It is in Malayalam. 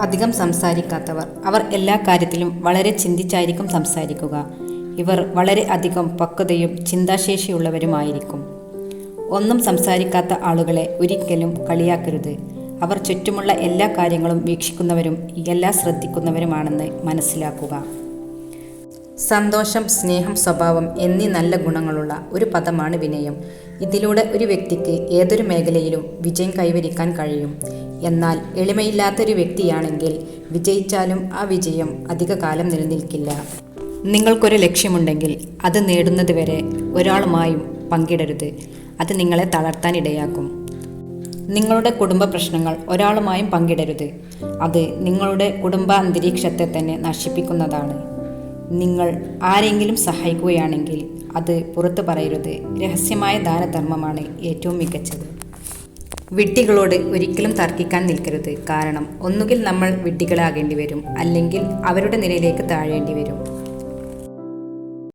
അധികം സംസാരിക്കാത്തവർ അവർ എല്ലാ കാര്യത്തിലും വളരെ ചിന്തിച്ചായിരിക്കും സംസാരിക്കുക. ഇവർ വളരെ അധികം പക്വതയും ചിന്താശേഷിയുള്ളവരുമായിരിക്കും. ഒന്നും സംസാരിക്കാത്ത ആളുകളെ ഒരിക്കലും കളിയാക്കരുത്. അവർ ചുറ്റുമുള്ള എല്ലാ കാര്യങ്ങളും വീക്ഷിക്കുന്നവരും എല്ലാം ശ്രദ്ധിക്കുന്നവരുമാണെന്ന് മനസ്സിലാക്കുക. സന്തോഷം സ്നേഹം സ്വഭാവം എന്നീ നല്ല ഗുണങ്ങളുള്ള ഒരു പദമാണ് വിനയം. ഇതിലൂടെ ഒരു വ്യക്തിക്ക് ഏതൊരു മേഖലയിലും വിജയം കൈവരിക്കാൻ കഴിയും. എന്നാൽ എളിമയില്ലാത്തൊരു വ്യക്തിയാണെങ്കിൽ വിജയിച്ചാലും ആ വിജയം അധികകാലം നിലനിൽക്കില്ല. നിങ്ങൾക്കൊരു ലക്ഷ്യമുണ്ടെങ്കിൽ അത് നേടുന്നതുവരെ ഒരാളുമായും പങ്കിടരുത്. അത് നിങ്ങളെ തളർത്താൻ ഇടയാക്കും. നിങ്ങളുടെ കുടുംബ പ്രശ്നങ്ങൾ ഒരാളുമായും പങ്കിടരുത്. അത് നിങ്ങളുടെ കുടുംബ അന്തരീക്ഷത്തെ തന്നെ നശിപ്പിക്കുന്നതാണ്. നിങ്ങൾ ആരെങ്കിലും സഹായിക്കുകയാണെങ്കിൽ അത് പുറത്തു പറയരുത്. രഹസ്യമായ ദാനധർമ്മമാണ് ഏറ്റവും മികച്ചത്. വിഡ്ഢികളോട് ഒരിക്കലും തർക്കിക്കാൻ നിൽക്കരുത്. കാരണം ഒന്നുകിൽ നമ്മൾ വിഡ്ഢികളാകേണ്ടി വരും അല്ലെങ്കിൽ അവരുടെ നിലയിലേക്ക് താഴേണ്ടി വരും.